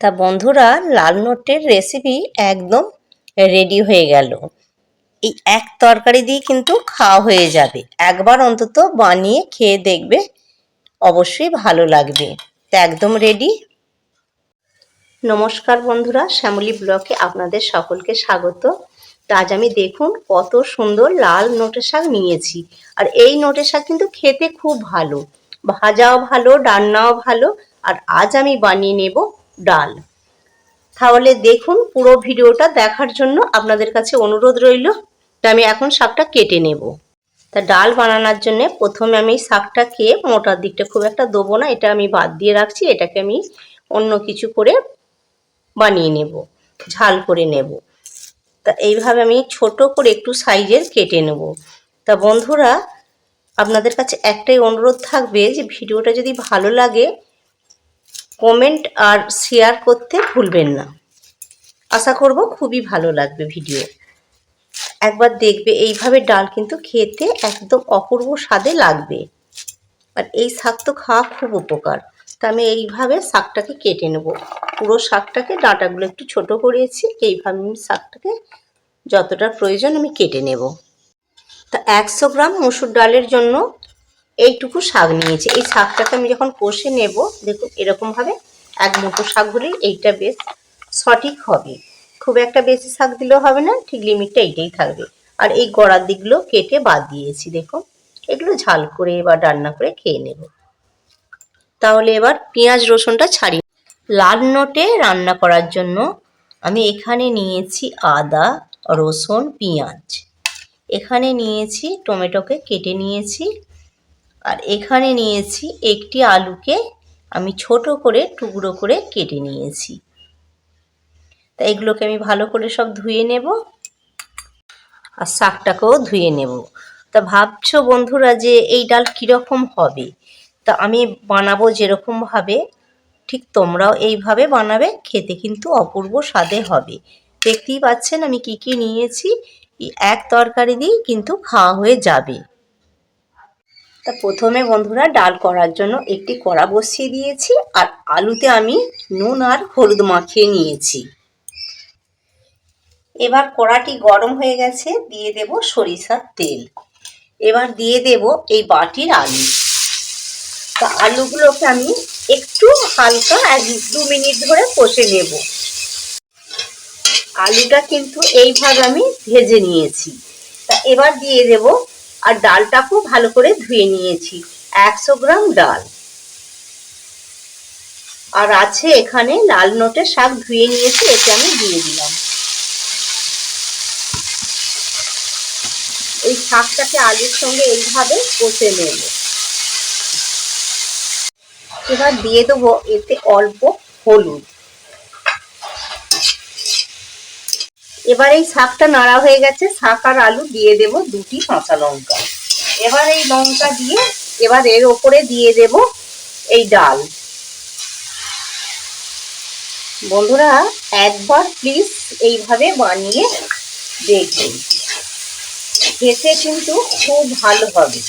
তা বন্ধুরা, লাল নোটের রেসিপি একদম রেডি হয়ে গেল। এই এক তরকারি দিয়ে কিন্তু খাওয়া হয়ে যাবে। একবার অন্তত বানিয়ে খেয়ে দেখবে, অবশ্যই ভালো লাগবে। তা একদম রেডি নমস্কার বন্ধুরা, শ্যামলী ব্লকে আপনাদের সকলকে স্বাগত। তা আজ আমি দেখুন কত সুন্দর লাল নোটের শাক নিয়েছি। আর এই নোটের শাক কিন্তু খেতে খুব ভালো। ভাজাও ভালো রান্নাও ভালো। আর আজ আমি বানিয়ে নেব ডাল। তাহলে দেখুন পুরো ভিডিওটা দেখার জন্য আপনাদের কাছে অনুরোধ রইল আমি এখন শাকটা কেটে নেব। তা ডাল বানানোর জন্য প্রথমে আমি শাকটাকে মোটার দিকটা খুব একটা দেবো না, এটা আমি বাদ দিয়ে রাখছি, এটাকে আমি অন্য কিছু করে বানিয়ে নেব, ঝাল করে নেব। তা এইভাবে আমি ছোট করে একটু সাইজের কেটে নেব। তা বন্ধুরা, আপনাদের কাছে একটাই অনুরোধ থাকবে যে ভিডিওটা যদি ভালো লাগে কমেন্ট আর শেয়ার করতে ভুলবেন না। আশা করব খুবই ভালো লাগবে ভিডিও একবার দেখবে, এইভাবে ডাল কিন্তু খেতে একদম অপূর্ব স্বাদে লাগবে। আর এই শাক তো খাওয়া খুব উপকার। তা আমি এইভাবে শাকটাকে কেটে নেব। পুরো শাকটাকে, ডাঁটাগুলো একটু ছোট করেছি, এইভাবে আমি শাকটাকে যতটা প্রয়োজন আমি কেটে নেব। তা একশো গ্রাম মুসুর ডালের জন্য এইটুকু শাক নিয়েছি। এই শাকটাকে আমি যখন কষে নেব, দেখুন এরকমভাবে এক মুঠো শাক হলেই এইটা বেশ সঠিক হবে। খুব একটা বেশি শাক দিলেও হবে না, ঠিক লিমিটটা এইটাই থাকবে। আর এই গড়ার দিকগুলো কেটে বাদ দিয়েছি, দেখুন। এগুলো ঝাল করে বা রান্না করে খেয়ে নেব। তাহলে এবার পেঁয়াজ রসুনটা ছাড়ি। লাল নোটে রান্না করার জন্য আমি এখানে নিয়েছি আদা, রসুন, পেঁয়াজ। এখানে নিয়েছি, টমেটোকে কেটে নিয়েছি। আর এখানে নিয়েছি একটি আলুকে আমি ছোট করে, টুকরো করে কেটে নিয়েছি। তা এগুলোকে আমি ভালো করে সব ধুয়ে নেব আর শাকটাকেও ধুয়ে নেব। তা ভাবছ বন্ধুরা যে এই ডাল কীরকম হবে? তা আমি বানাবো যেরকমভাবে ঠিক তোমরাও এইভাবে বানাবে, খেতে কিন্তু অপূর্ব স্বাদে হবে। দেখতেই পাচ্ছেন আমি কি কি নিয়েছি এক তরকারি দিয়েই কিন্তু খাওয়া হয়ে যাবে। তা প্রথমে বন্ধুরা ডাল করার জন্য একটি কড়া বসিয়ে দিয়েছি, আর আলুতে আমি নুন আর হলুদ মাখিয়ে নিয়েছি। এবার কড়াটি গরম হয়ে গেছে, দিয়ে দেব সরিষার তেল। এবার দিয়ে দেব এই বাটির আলু। তা আলুগুলোকে আমি একটু হালকা এক দু মিনিট ধরে কষে নেব। আলুটা কিন্তু এইভাবে আমি ভেজে নিয়েছি। তা এবার দিয়ে দেব আর ডালটাকেও ভালো করে ধুয়ে নিয়েছি। একশো গ্রাম ডাল। আর আছে এখানে লাল নোটের শাক ধুয়ে নিয়েছি, এতে আমি দিয়ে দিলাম। এই শাকটাকে আলুর সঙ্গে এইভাবে কষে নেব। এবার দিয়ে দেবো এতে অল্প হলুদ। এবার এই শাকটা নাড়া হয়ে গেছে। শাক আর আলু দিয়ে দেব দুটি কাঁচা লঙ্কা। এবার এই লঙ্কা দিয়ে এবার এর ওপরে দিয়ে দেব এই ডাল। বন্ধুরা, একবার প্লিজ এইভাবে বানিয়ে দেখুন খেতে কিন্তু খুব ভালো হবে।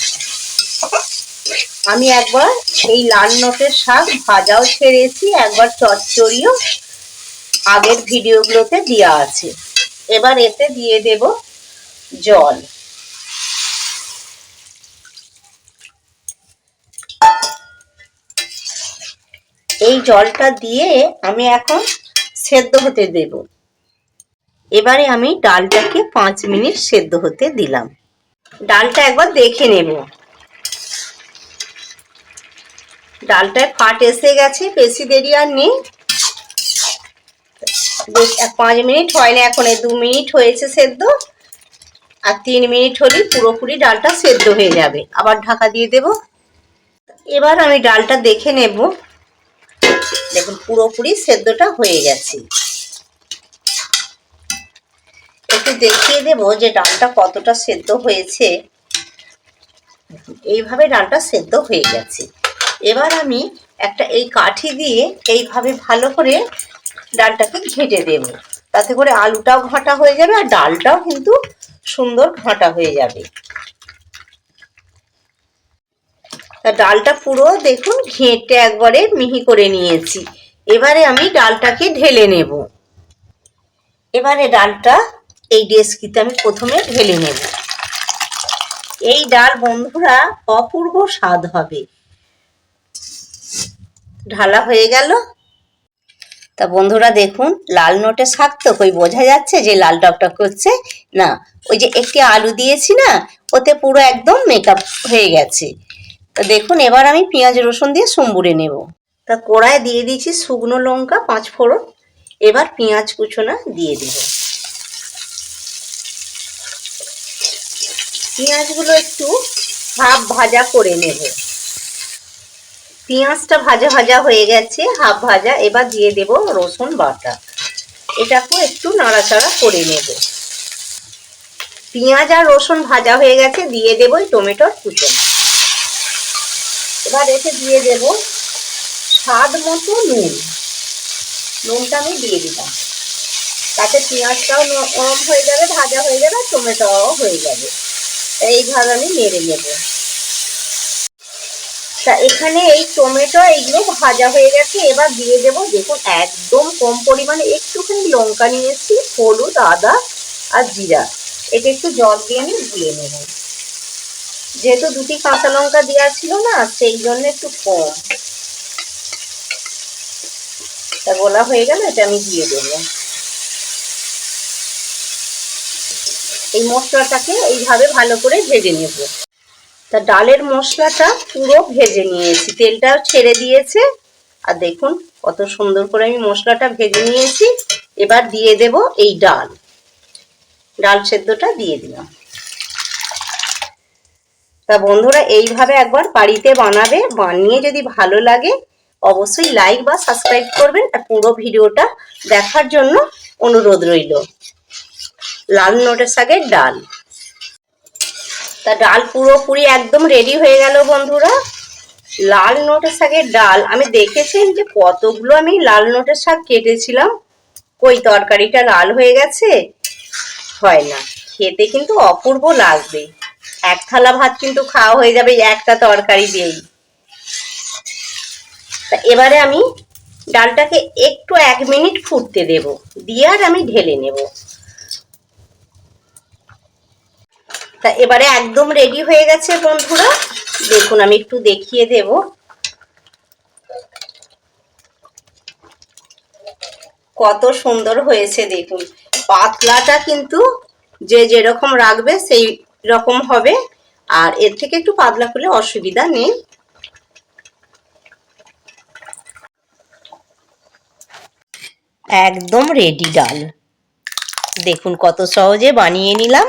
আমি একবার এই লাল নটের শাক ভাজাও ছেড়েছি, একবার চচ্চড়িও আগের ভিডিওগুলোতে দেওয়া আছে। এবার এতে দিয়ে দেব জল। এই জলটা দিয়ে আমি এখন সেদ্ধ হতে দেব। এবারে আমি ডালটাকে পাঁচ মিনিট সেদ্ধ হতে দিলাম। ডালটা একবার দেখে নেব। ডালটায় ফাট এসে গেছে, বেশি দেরি আর নেই। বেশ পাঁচ মিনিট হয় না এখন, এই দু মিনিট হয়েছে সেদ্ধ, আর তিন মিনিট হলেই পুরোপুরি ডালটা সেদ্ধ হয়ে যাবে। আবার ঢাকা দিয়ে দেব। এবার আমি ডালটা দেখে নেব। দেখুন, পুরোপুরি সেদ্ধটা হয়ে গেছে। একটু দেখিয়ে দেব যে ডালটা কতটা সেদ্ধ হয়েছে। এইভাবে ডালটা সেদ্ধ হয়ে গেছে। এবার আমি একটা এই কাঠি দিয়ে এইভাবে ভালো করে ডালটাকে ঘেঁটে দেব। তাতে করে আলুটাও ঘাঁটা হয়ে যাবে আর ডালটাও কিন্তু সুন্দর ঘাঁটা হয়ে যাবে। তা ডালটা পুরো দেখুন, ঘেঁটে একবারে মিহি করে নিয়েছি। এবারে আমি ডালটাকে ঢেলে নেব। এবারে ডালটা এই ডেস্কিতে আমি প্রথমে ঢেলে নেব। এই ডাল বন্ধুরা অপূর্ব স্বাদ হবে। ঢালা হয়ে গেল। তা বন্ধুরা দেখুন, লাল নোটে শাক তো কই বোঝা যাচ্ছে যে লাল টকটক করছে? না, ওই যে একটি আলু দিয়েছি না, ওতে পুরো একদম মেকআপ হয়ে গেছে। তা দেখুন, এবার আমি পেঁয়াজ রসুন দিয়ে সম্বুরে নেব। তা কড়ায় দিয়ে দিয়েছি শুকনো লঙ্কা, পাঁচ ফোড়ন। এবার পেঁয়াজ কুচোনা দিয়ে দেব। পেঁয়াজগুলো একটু হাফ ভাজা করে নেব। পেঁয়াজটা ভাজা ভাজা হয়ে গেছে, হাফ ভাজা। এবার দিয়ে দেব রসুন বাটা। এটাকেও একটু নাড়াচাড়া করে নেব। পেঁয়াজ আর রসুন ভাজা হয়ে গেছে, দিয়ে দেব টমেটোর কুচন। এবার এতে দিয়ে দেব স্বাদ মতো নুন। নুনটা আমি দিয়ে দিলাম। তাতে পেঁয়াজটাও নরম হয়ে যাবে, ভাজা হয়ে যাবে টমেটোও হয়ে যাবে। এইভাবে আমি নেড়ে নেব। তা এখানে এই টমেটো, এইগুলো ভাজা হয়ে গেছে। এবার দিয়ে দেব, দেখুন, একদম কম পরিমাণে একটুখানি লঙ্কা নিয়েছি, হলুদ, আদা আর জিরা। এটা একটু জল দিয়ে আমি ধুয়ে নেব। যেহেতু দুটি কাঁচা লঙ্কা দেওয়া ছিল না, সেই জন্য একটু কম। তা বলা হয়ে গেল, এটা আমি দিয়ে দেব। এই মশলাটাকে এইভাবে ভালো করে ভেজে নেব। তা ডালের মশলাটা পুরো ভেজে নিয়েছি। তেলটাও ছেড়ে দিয়েছে। আর দেখুন কত সুন্দর করে আমি মশলাটা ভেজে নিয়েছি। এবার দিয়ে দেব এই ডাল। ডাল সেদ্ধটা দিয়ে দিলাম। তা বন্ধুরা, এইভাবে একবার বাড়িতে বানাবে, বানিয়ে যদি ভালো লাগে, অবশ্যই লাইক বা সাবস্ক্রাইব করবেন। আর পুরো ভিডিওটা দেখার জন্য অনুরোধ রইল। লাল নোটের শাকের ডাল। তা ডাল পুরোপুরি একদম রেডি হয়ে গেল বন্ধুরা। লাল নোটের শাকের ডাল। আমি দেখেছেন যে কতগুলো আমি লাল নোটের শাক কেটেছিলাম। কই তরকারিটা লাল হয়ে গেছে? হয় না, খেতে কিন্তু অপূর্ব লাগবে। এক থালা ভাত কিন্তু খাওয়া হয়ে যাবে একটা তরকারি দিয়েই। তা এবারে আমি ডালটাকে একটু এক মিনিট ফুটতে দেব। দিয়ে আর আমি ঢেলে নেব। তা এবারে একদম রেডি হয়ে গেছে বন্ধুরা। দেখুন, আমি একটু দেখিয়ে দেব। কত সুন্দর হয়েছে, দেখুন। পাতলাটা কিন্তু যে যেরকম রাখবে সেই রকম হবে। আর এর থেকে একটু পাতলা করলে অসুবিধা নেই। একদম রেডি ডাল। দেখুন, কত সহজে বানিয়ে নিলাম।